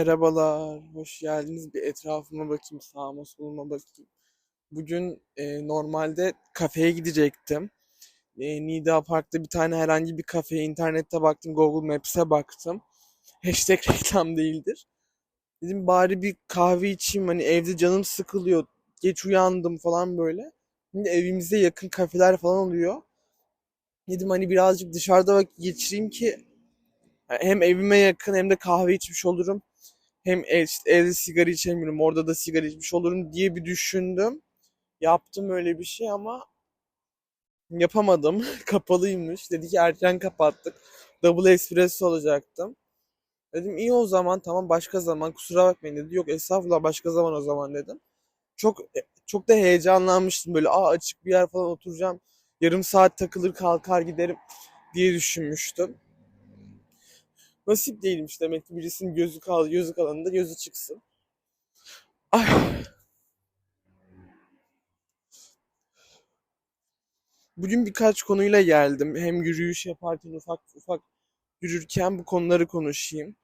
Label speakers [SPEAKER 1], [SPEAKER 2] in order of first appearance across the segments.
[SPEAKER 1] Merhabalar, hoş geldiniz. Bir etrafıma bakayım, sağıma soluma bakayım. Bugün e, normalde kafeye gidecektim. E, Nida Park'ta bir tane herhangi bir kafeye internette baktım, Google Maps'e baktım. Hashtag reklam değildir. Dedim bari bir kahve içeyim, hani evde canım sıkılıyor, geç uyandım falan böyle. Şimdi evimize yakın kafeler falan oluyor. Dedim hani birazcık dışarıda vakit geçireyim ki hem evime yakın hem de kahve içmiş olurum. Hem ev, işte evde sigara içemiyorum, orada da sigara içmiş olurum diye bir düşündüm. Yaptım öyle bir şey ama yapamadım. Kapalıymış. Dedi ki erken kapattık. Double espresso olacaktım. Dedim iyi o zaman tamam başka zaman kusura bakmayın dedi. Yok estağfurullah başka zaman o zaman dedim. Çok çok da heyecanlanmıştım böyle aa açık bir yer falan oturacağım. Yarım saat takılır kalkar giderim diye düşünmüştüm. Nasip değilmiş demek ki birisinin gözü kal gözü kalanında gözü çıksın. Ay. Bugün birkaç konuyla geldim. Hem yürüyüş yaparken ufak ufak yürürken bu konuları konuşayım.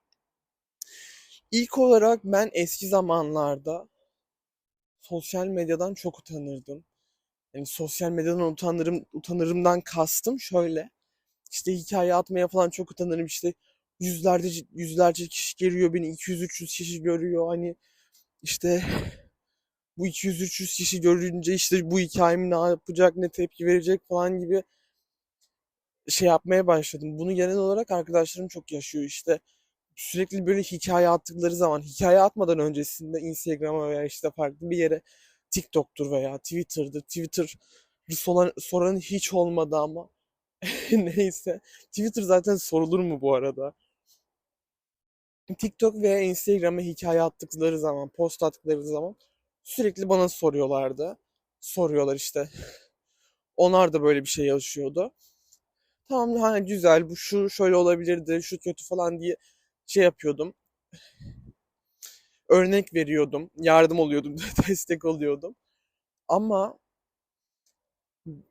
[SPEAKER 1] İlk olarak ben eski zamanlarda sosyal medyadan çok utanırdım. Yani sosyal medyadan utanırım, utanırımdan kastım şöyle. İşte hikaye atmaya falan çok utanırım. İşte yüzlerce yüzlerce kişi görüyor beni 200-300 kişi görüyor hani işte bu 200-300 kişi görünce işte bu hikayemi ne yapacak ne tepki verecek falan gibi şey yapmaya başladım. Bunu genel olarak arkadaşlarım çok yaşıyor işte. Sürekli böyle hikaye attıkları zaman hikaye atmadan öncesinde Instagram'a veya işte farklı bir yere TikTok'tur veya Twitter'dır. Twitter soran, soran hiç olmadı ama neyse. Twitter zaten sorulur mu bu arada? TikTok veya Instagram'a hikaye attıkları zaman, post attıkları zaman sürekli bana soruyorlardı. Soruyorlar işte. Onlar da böyle bir şey yaşıyordu. Tamam ha güzel bu şu şöyle olabilirdi, şu kötü falan diye şey yapıyordum. Örnek veriyordum, yardım oluyordum, destek oluyordum. Ama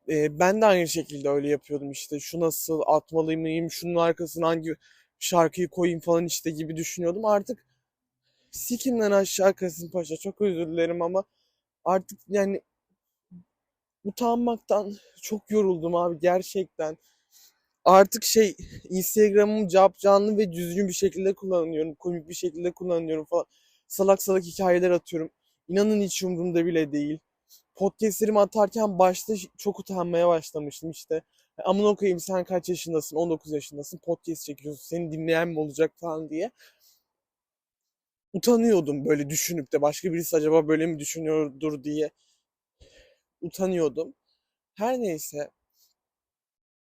[SPEAKER 1] e, ben de aynı şekilde öyle yapıyordum işte. Şu nasıl atmalı mıyım, şunun arkasına hangi şarkıyı koyayım falan işte gibi düşünüyordum. Artık sikimden aşağı Kasımpaşa çok özür dilerim ama artık yani utanmaktan çok yoruldum abi gerçekten. Artık şey Instagram'ım cap canlı ve düzgün bir şekilde kullanıyorum. Komik bir şekilde kullanıyorum falan. Salak salak hikayeler atıyorum. İnanın hiç umurumda bile değil. Podcastlerimi atarken başta çok utanmaya başlamıştım işte. Amına okuyayım sen kaç yaşındasın? 19 yaşındasın. Podcast çekiyorsun. Seni dinleyen mi olacak falan diye. Utanıyordum böyle düşünüp de başka birisi acaba böyle mi düşünüyordur diye utanıyordum. Her neyse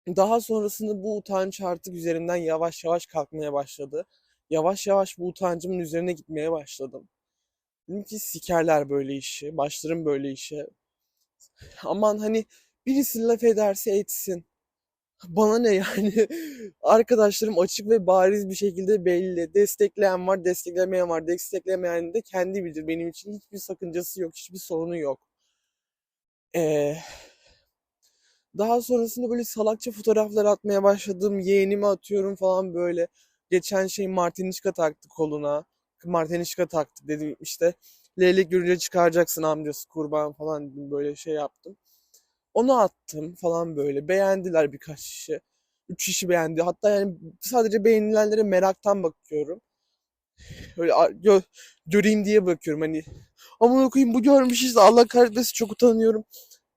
[SPEAKER 1] daha sonrasında bu utanç artık üzerinden yavaş yavaş kalkmaya başladı. Yavaş yavaş bu utancımın üzerine gitmeye başladım. Dedim ki sikerler böyle işi, başlarım böyle işe. Aman hani birisi laf ederse etsin. Bana ne yani? Arkadaşlarım açık ve bariz bir şekilde belli. Destekleyen var, desteklemeyen var. Desteklemeyen de kendi bilir. Benim için hiçbir sakıncası yok, hiçbir sorunu yok. Ee, daha sonrasında böyle salakça fotoğraflar atmaya başladım. Yeğenimi atıyorum falan böyle. Geçen şey Martinişka taktı koluna. Martinişka taktı dedim işte. Leylek görünce çıkaracaksın amcası kurban falan böyle şey yaptım. Onu attım falan böyle. Beğendiler birkaç kişi. Üç kişi beğendi. Hatta yani sadece beğenilenlere meraktan bakıyorum. Böyle gö göreyim diye bakıyorum hani. Aman okuyayım bu görmüş işte Allah kahretmesin çok utanıyorum.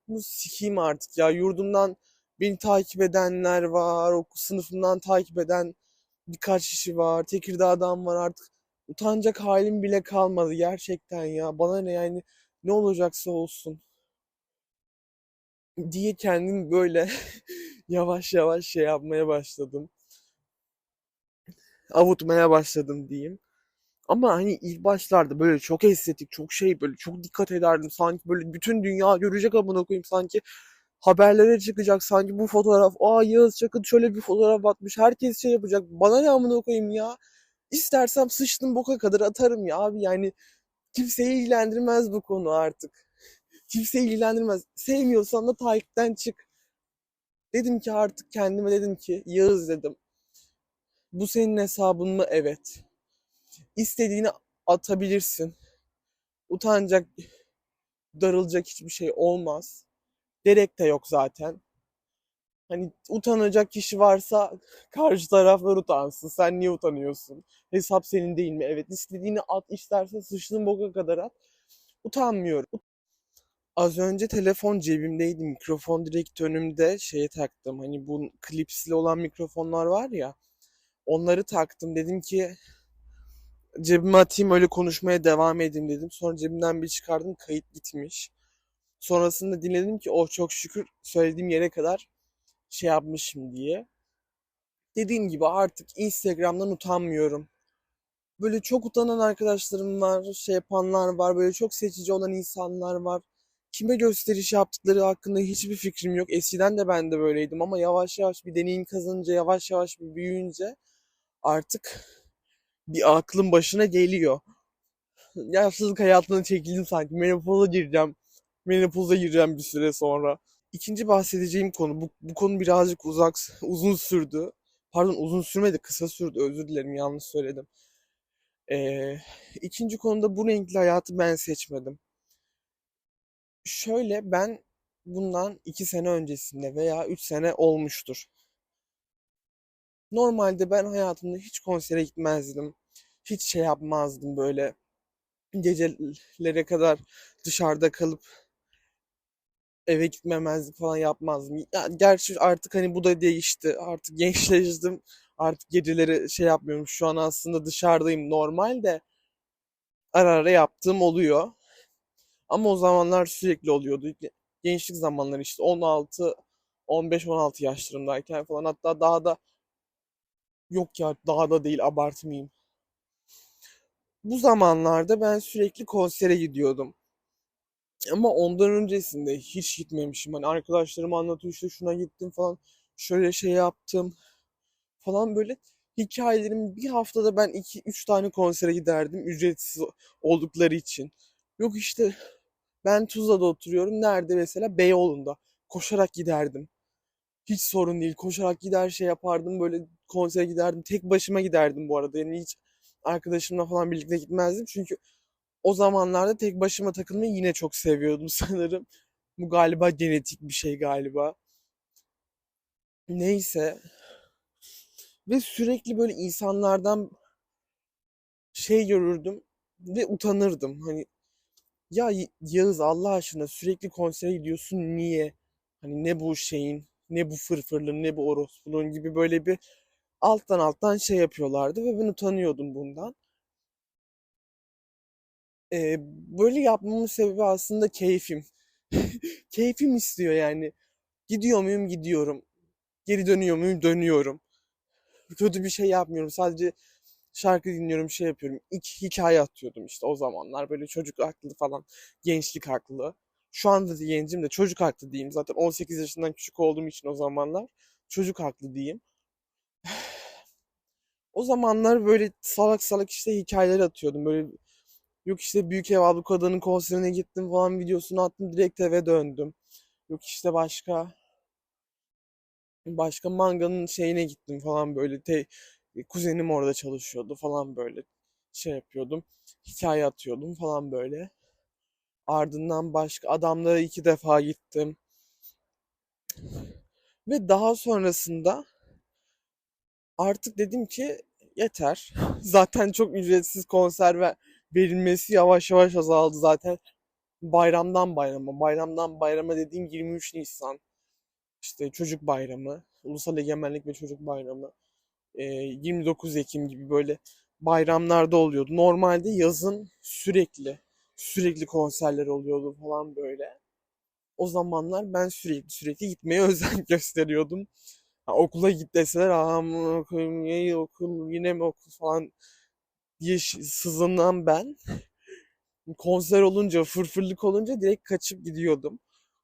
[SPEAKER 1] Bu sikeyim artık ya. Yurdumdan beni takip edenler var. O sınıfımdan takip eden birkaç kişi var. Tekirdağ'dan var artık. Utanacak halim bile kalmadı gerçekten ya. Bana ne yani ne olacaksa olsun diye kendim böyle yavaş yavaş şey yapmaya başladım. Avutmaya başladım diyeyim. Ama hani ilk başlarda böyle çok estetik, çok şey böyle çok dikkat ederdim. Sanki böyle bütün dünya görecek amına koyayım sanki haberlere çıkacak sanki bu fotoğraf. Aa Yağız Çakın şöyle bir fotoğraf atmış. Herkes şey yapacak. Bana ne amına koyayım ya? İstersem sıçtım boka kadar atarım ya abi yani kimseyi ilgilendirmez bu konu artık. Kimseyi ilgilendirmez. Sevmiyorsan da takipten çık. Dedim ki artık kendime dedim ki Yağız dedim. Bu senin hesabın mı? Evet. istediğini atabilirsin. Utanacak, darılacak hiçbir şey olmaz. Gerek de yok zaten. Hani utanacak kişi varsa karşı taraflar utansın. Sen niye utanıyorsun? Hesap senin değil mi? Evet istediğini at istersen sıçtığın boka kadar at. Utanmıyorum. Az önce telefon cebimdeydi. Mikrofon direkt önümde şeye taktım. Hani bu klipsli olan mikrofonlar var ya. Onları taktım. Dedim ki cebime atayım öyle konuşmaya devam edeyim dedim. Sonra cebimden bir çıkardım kayıt gitmiş. Sonrasında dinledim ki oh çok şükür söylediğim yere kadar şey yapmışım diye. Dediğim gibi artık Instagram'dan utanmıyorum. Böyle çok utanan arkadaşlarım var, şey yapanlar var, böyle çok seçici olan insanlar var. Kime gösteriş yaptıkları hakkında hiçbir fikrim yok. Eskiden de ben de böyleydim ama yavaş yavaş bir deneyim kazanınca, yavaş yavaş bir büyüyünce artık bir aklın başına geliyor. Yaşlılık hayatına çekildim sanki. Menopoza gireceğim. Menopoza gireceğim bir süre sonra. İkinci bahsedeceğim konu, bu, bu konu birazcık uzak, uzun sürdü. Pardon uzun sürmedi, kısa sürdü. Özür dilerim, yanlış söyledim. Ee, ikinci konuda bu renkli hayatı ben seçmedim. Şöyle ben bundan iki sene öncesinde veya üç sene olmuştur. Normalde ben hayatımda hiç konsere gitmezdim. Hiç şey yapmazdım böyle. Gecelere kadar dışarıda kalıp eve gitmemezlik falan yapmazdım. Ya, gerçi artık hani bu da değişti. Artık gençleştim. Artık geceleri şey yapmıyorum. Şu an aslında dışarıdayım normal de ara ara yaptığım oluyor. Ama o zamanlar sürekli oluyordu. Gençlik zamanları işte 16 15-16 yaşlarımdayken falan hatta daha da yok ya daha da değil abartmayayım. Bu zamanlarda ben sürekli konsere gidiyordum. Ama ondan öncesinde hiç gitmemişim. Hani arkadaşlarım anlatıyor işte şuna gittim falan. Şöyle şey yaptım falan böyle hikayelerim bir haftada ben 2-3 tane konsere giderdim ücretsiz oldukları için. Yok işte ben Tuzla'da oturuyorum. Nerede mesela? Beyoğlu'nda. Koşarak giderdim. Hiç sorun değil. Koşarak gider şey yapardım. Böyle konsere giderdim. Tek başıma giderdim bu arada. Yani hiç arkadaşımla falan birlikte gitmezdim. Çünkü o zamanlarda tek başıma takılmayı yine çok seviyordum sanırım. Bu galiba genetik bir şey galiba. Neyse. Ve sürekli böyle insanlardan şey görürdüm ve utanırdım. Hani ya Yağız Allah aşkına sürekli konsere gidiyorsun niye? Hani ne bu şeyin, ne bu fırfırlığın, ne bu orospuluğun gibi böyle bir alttan alttan şey yapıyorlardı ve ben utanıyordum bundan. Ee, böyle yapmamın sebebi aslında keyfim. Keyfim istiyor yani. Gidiyor muyum? Gidiyorum. Geri dönüyor muyum? Dönüyorum. Kötü bir şey yapmıyorum. Sadece şarkı dinliyorum, şey yapıyorum. İlk hikaye atıyordum işte o zamanlar. Böyle çocuk haklı falan, gençlik haklı. Şu anda da gencim de çocuk haklı diyeyim. Zaten 18 yaşından küçük olduğum için o zamanlar çocuk haklı diyeyim. O zamanlar böyle salak salak işte hikayeler atıyordum. Böyle yok işte Büyük Ev Ablukada'nın konserine gittim falan videosunu attım direkt eve döndüm. Yok işte başka başka manganın şeyine gittim falan böyle te, kuzenim orada çalışıyordu falan böyle şey yapıyordum. Hikaye atıyordum falan böyle. Ardından başka adamlara iki defa gittim. Ve daha sonrasında artık dedim ki yeter. Zaten çok ücretsiz konser ve verilmesi yavaş yavaş azaldı zaten. Bayramdan bayrama, bayramdan bayrama dediğim 23 Nisan. İşte çocuk bayramı, Ulusal Egemenlik ve Çocuk Bayramı. 29 Ekim gibi böyle bayramlarda oluyordu. Normalde yazın sürekli sürekli konserler oluyordu falan böyle. O zamanlar ben sürekli sürekli gitmeye özen gösteriyordum. Ha, okula git deseler okuyayım yine okul yine mi okul falan diye sızlanan ben. Konser olunca fırfırlık olunca direkt kaçıp gidiyordum.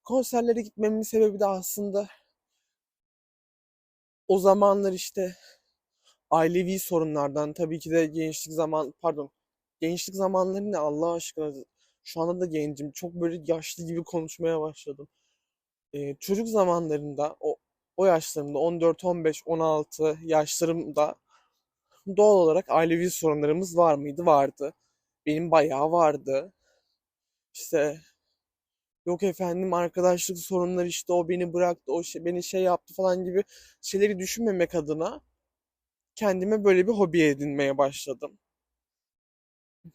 [SPEAKER 1] Konserlere gitmemin sebebi de aslında o zamanlar işte ailevi sorunlardan tabii ki de gençlik zaman pardon gençlik zamanları ne Allah aşkına şu anda da gencim çok böyle yaşlı gibi konuşmaya başladım. Ee, çocuk zamanlarında o o yaşlarımda 14, 15, 16 yaşlarımda doğal olarak ailevi sorunlarımız var mıydı? Vardı. Benim bayağı vardı. İşte yok efendim arkadaşlık sorunları işte o beni bıraktı, o şey, beni şey yaptı falan gibi şeyleri düşünmemek adına kendime böyle bir hobi edinmeye başladım.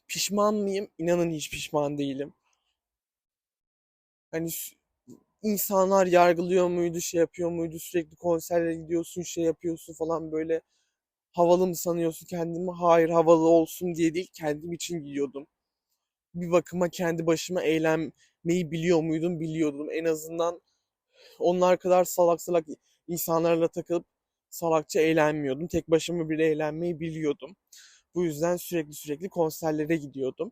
[SPEAKER 1] Pişman mıyım? İnanın hiç pişman değilim. Hani insanlar yargılıyor muydu, şey yapıyor muydu, sürekli konserlere gidiyorsun, şey yapıyorsun falan böyle havalı mı sanıyorsun kendimi? Hayır, havalı olsun diye değil, kendim için gidiyordum. Bir bakıma kendi başıma eğlenmeyi biliyor muydum? Biliyordum. En azından onlar kadar salak salak insanlarla takılıp salakça eğlenmiyordum. Tek başıma bile eğlenmeyi biliyordum. Bu yüzden sürekli sürekli konserlere gidiyordum.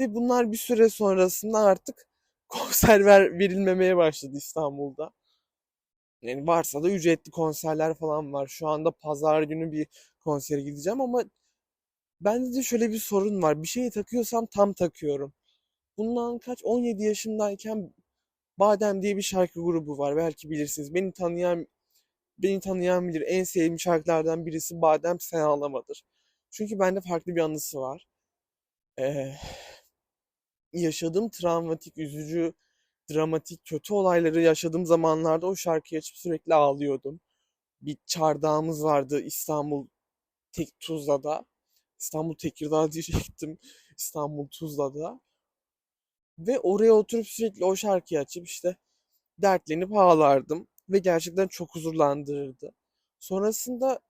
[SPEAKER 1] Ve bunlar bir süre sonrasında artık konser ver, verilmemeye başladı İstanbul'da. Yani varsa da ücretli konserler falan var. Şu anda pazar günü bir konsere gideceğim ama bende de şöyle bir sorun var. Bir şeyi takıyorsam tam takıyorum. Bundan kaç 17 yaşındayken Badem diye bir şarkı grubu var. Belki bilirsiniz. Beni tanıyan beni tanıyan bilir. En sevdiğim şarkılardan birisi Badem Sen Ağlamadır. Çünkü bende farklı bir anısı var. Ee, yaşadığım travmatik, üzücü, dramatik, kötü olayları yaşadığım zamanlarda o şarkıyı açıp sürekli ağlıyordum. Bir çardağımız vardı İstanbul Tek Tuzla'da. İstanbul Tekirdağ diyecektim. İstanbul Tuzla'da. Ve oraya oturup sürekli o şarkıyı açıp işte dertlenip ağlardım. Ve gerçekten çok huzurlandırırdı. Sonrasında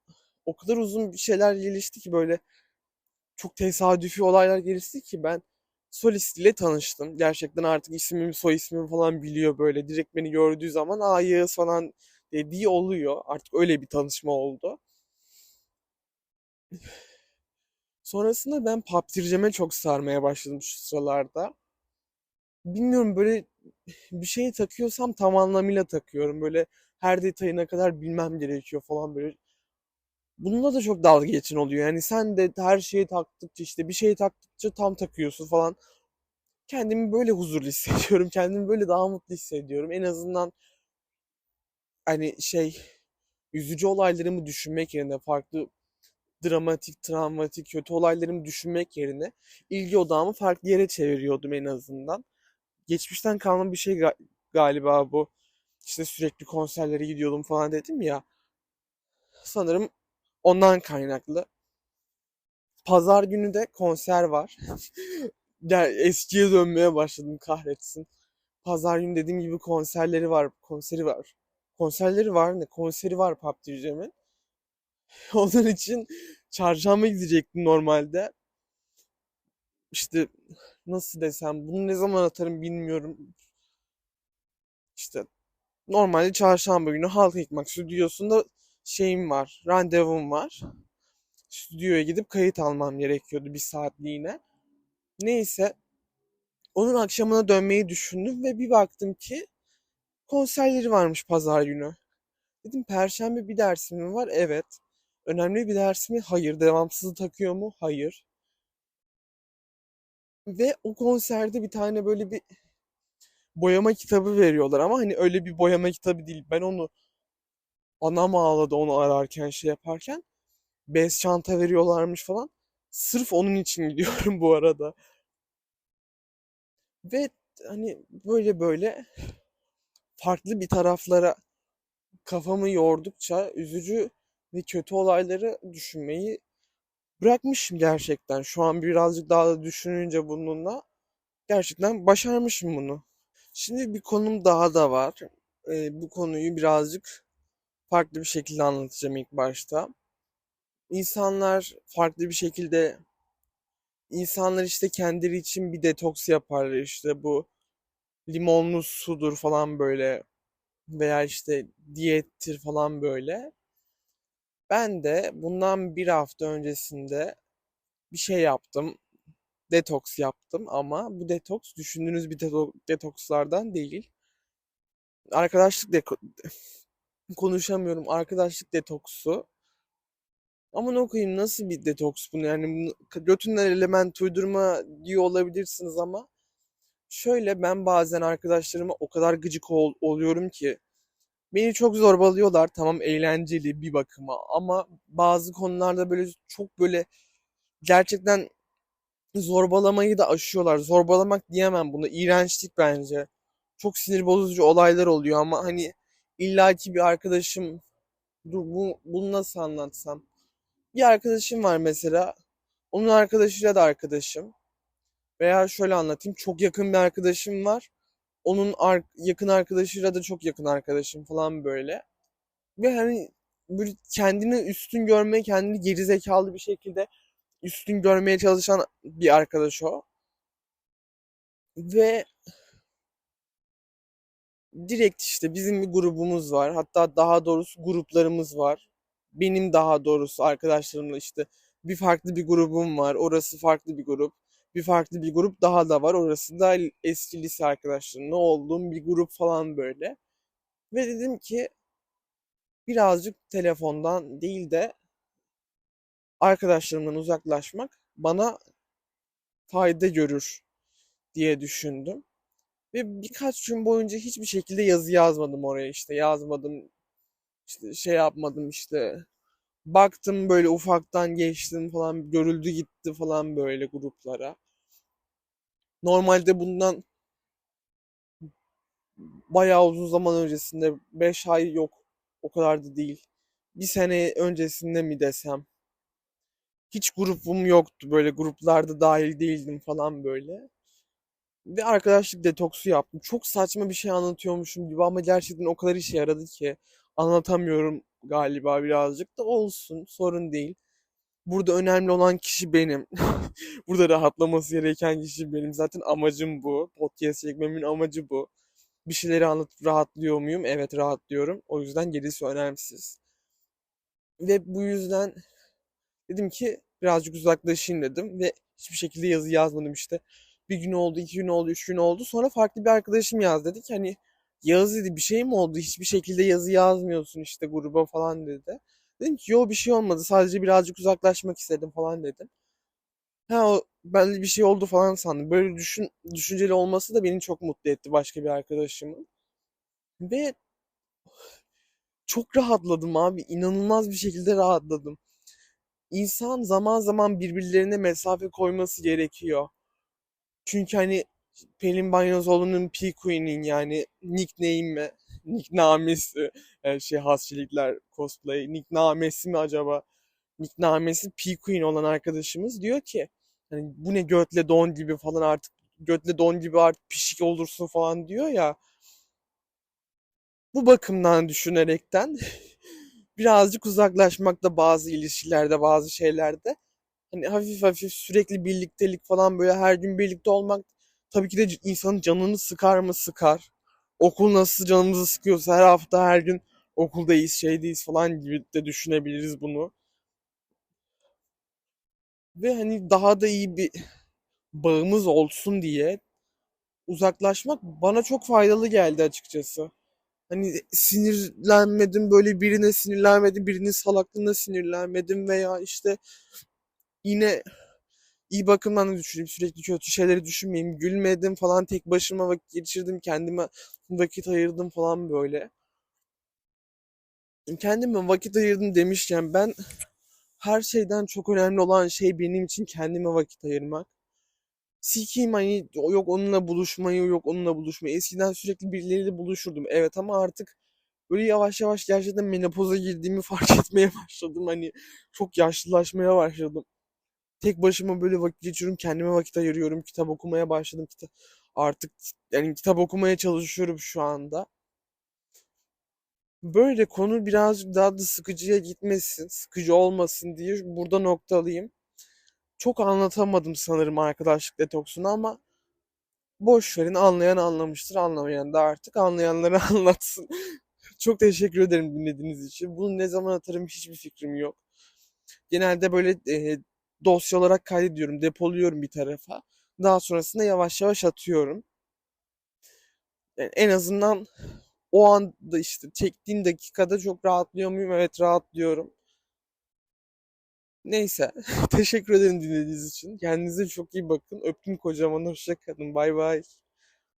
[SPEAKER 1] o kadar uzun bir şeyler gelişti ki böyle çok tesadüfi olaylar gelişti ki ben solist ile tanıştım. Gerçekten artık ismimi, soy ismimi falan biliyor böyle. Direkt beni gördüğü zaman aa Yağız falan dediği oluyor. Artık öyle bir tanışma oldu. Sonrasında ben paptirceme çok sarmaya başladım şu sıralarda. Bilmiyorum böyle bir şeyi takıyorsam tam anlamıyla takıyorum. Böyle her detayına kadar bilmem gerekiyor falan böyle. Bununla da çok dalga geçin oluyor. Yani sen de her şeyi taktıkça işte bir şeyi taktıkça tam takıyorsun falan. Kendimi böyle huzurlu hissediyorum. Kendimi böyle daha mutlu hissediyorum. En azından hani şey üzücü olaylarımı düşünmek yerine farklı dramatik, travmatik, kötü olaylarımı düşünmek yerine ilgi odağımı farklı yere çeviriyordum en azından. Geçmişten kalma bir şey ga- galiba bu. İşte sürekli konserlere gidiyordum falan dedim ya. Sanırım ondan kaynaklı. Pazar günü de konser var. Eskiye dönmeye başladım kahretsin. Pazar günü dediğim gibi konserleri var. Konseri var. Konserleri var ne? Konseri var Cem'in. Onun için çarşamba gidecektim normalde. İşte nasıl desem bunu ne zaman atarım bilmiyorum. İşte normalde çarşamba günü Halk Ekmek Stüdyosu'nda şeyim var, randevum var. Stüdyoya gidip kayıt almam gerekiyordu bir saatliğine. Neyse onun akşamına dönmeyi düşündüm ve bir baktım ki konserleri varmış pazar günü. Dedim perşembe bir dersim mi var? Evet. Önemli bir ders mi? Hayır. Devamsızı takıyor mu? Hayır. Ve o konserde bir tane böyle bir boyama kitabı veriyorlar ama hani öyle bir boyama kitabı değil. Ben onu anam ağladı onu ararken şey yaparken. Bez çanta veriyorlarmış falan. Sırf onun için gidiyorum bu arada. Ve hani böyle böyle farklı bir taraflara kafamı yordukça üzücü ve kötü olayları düşünmeyi bırakmışım gerçekten. Şu an birazcık daha da düşününce bununla gerçekten başarmışım bunu. Şimdi bir konum daha da var. Ee, bu konuyu birazcık farklı bir şekilde anlatacağım ilk başta. İnsanlar farklı bir şekilde insanlar işte kendileri için bir detoks yaparlar işte bu limonlu sudur falan böyle veya işte diyettir falan böyle. Ben de bundan bir hafta öncesinde bir şey yaptım. Detoks yaptım ama bu detoks düşündüğünüz bir deto- detokslardan değil. Arkadaşlık deko- konuşamıyorum. Arkadaşlık detoksu. Ama ne okuyayım nasıl bir detoks bunu yani götünden element uydurma diyor olabilirsiniz ama şöyle ben bazen arkadaşlarıma o kadar gıcık ol- oluyorum ki Beni çok zorbalıyorlar. Tamam eğlenceli bir bakıma ama bazı konularda böyle çok böyle gerçekten zorbalamayı da aşıyorlar. Zorbalamak diyemem buna. İğrençlik bence. Çok sinir bozucu olaylar oluyor ama hani illaki bir arkadaşım dur bu, bunu nasıl anlatsam? Bir arkadaşım var mesela. Onun arkadaşıyla da arkadaşım. Veya şöyle anlatayım. Çok yakın bir arkadaşım var. Onun ar- yakın arkadaşıyla da çok yakın arkadaşım falan böyle. Ve hani böyle kendini üstün görmeye, kendini gerizekalı bir şekilde üstün görmeye çalışan bir arkadaş o. Ve direkt işte bizim bir grubumuz var. Hatta daha doğrusu gruplarımız var. Benim daha doğrusu arkadaşlarımla işte bir farklı bir grubum var. Orası farklı bir grup. Bir farklı bir grup daha da var. Orası da eski lise arkadaşlarımla olduğum bir grup falan böyle. Ve dedim ki birazcık telefondan değil de arkadaşlarımdan uzaklaşmak bana fayda görür diye düşündüm. Ve birkaç gün boyunca hiçbir şekilde yazı yazmadım oraya işte yazmadım işte şey yapmadım işte baktım böyle ufaktan geçtim falan görüldü gitti falan böyle gruplara. Normalde bundan bayağı uzun zaman öncesinde 5 ay yok o kadar da değil. Bir sene öncesinde mi desem. Hiç grubum yoktu böyle gruplarda dahil değildim falan böyle. Ve arkadaşlık detoksu yaptım. Çok saçma bir şey anlatıyormuşum gibi ama gerçekten o kadar işe yaradı ki anlatamıyorum galiba birazcık da olsun sorun değil. Burada önemli olan kişi benim. Burada rahatlaması gereken kişi benim. Zaten amacım bu. Podcast çekmemin amacı bu. Bir şeyleri anlatıp rahatlıyor muyum? Evet rahatlıyorum. O yüzden gerisi önemsiz. Ve bu yüzden dedim ki birazcık uzaklaşayım dedim ve hiçbir şekilde yazı yazmadım işte. Bir gün oldu, iki gün oldu, üç gün oldu. Sonra farklı bir arkadaşım yaz dedi ki hani Yağız dedi bir şey mi oldu? Hiçbir şekilde yazı yazmıyorsun işte gruba falan dedi. Dedim ki yo bir şey olmadı. Sadece birazcık uzaklaşmak istedim falan dedim. Ha o ben de bir şey oldu falan sandım. Böyle düşün, düşünceli olması da beni çok mutlu etti başka bir arkadaşımın. Ve çok rahatladım abi. İnanılmaz bir şekilde rahatladım. İnsan zaman zaman birbirlerine mesafe koyması gerekiyor. Çünkü hani Pelin Banyozoğlu'nun P Queen'in yani nickname'i, nicknamesi, yani şey hasçilikler cosplay, nicknamesi mi acaba? Nicknamesi P Queen olan arkadaşımız diyor ki hani bu ne götle don gibi falan artık götle don gibi artık pişik olursun falan diyor ya. Bu bakımdan düşünerekten birazcık uzaklaşmakta bazı ilişkilerde, bazı şeylerde hani hafif hafif sürekli birliktelik falan böyle her gün birlikte olmak tabii ki de insanın canını sıkar mı sıkar. Okul nasıl canımızı sıkıyorsa her hafta her gün okuldayız şeydeyiz falan gibi de düşünebiliriz bunu. Ve hani daha da iyi bir bağımız olsun diye uzaklaşmak bana çok faydalı geldi açıkçası. Hani sinirlenmedim böyle birine sinirlenmedim birinin salaklığına sinirlenmedim veya işte yine iyi bakımdan da düşüneyim sürekli kötü şeyleri düşünmeyeyim gülmedim falan tek başıma vakit geçirdim kendime vakit ayırdım falan böyle. Kendime vakit ayırdım demişken ben her şeyden çok önemli olan şey benim için kendime vakit ayırmak. Sikiyim hani yok onunla buluşmayı yok onunla buluşmayı. Eskiden sürekli birileriyle buluşurdum evet ama artık böyle yavaş yavaş gerçekten menopoza girdiğimi fark etmeye başladım. Hani çok yaşlılaşmaya başladım. Tek başıma böyle vakit geçiriyorum kendime vakit ayırıyorum kitap okumaya başladım. Kitap, artık yani kitap okumaya çalışıyorum şu anda. Böyle konu birazcık daha da sıkıcıya gitmesin, sıkıcı olmasın diye burada noktalıyım. Çok anlatamadım sanırım arkadaşlık detoksunu ama boş verin anlayan anlamıştır, anlamayan da artık anlayanlara anlatsın. Çok teşekkür ederim dinlediğiniz için. Bunu ne zaman atarım hiçbir fikrim yok. Genelde böyle e, dosya olarak kaydediyorum, depoluyorum bir tarafa. Daha sonrasında yavaş yavaş atıyorum. Yani en azından o anda işte çektiğim dakikada çok rahatlıyor muyum? Evet rahatlıyorum. Neyse. Teşekkür ederim dinlediğiniz için. Kendinize çok iyi bakın. Öptüm kocaman. Hoşça kalın. Bay bay.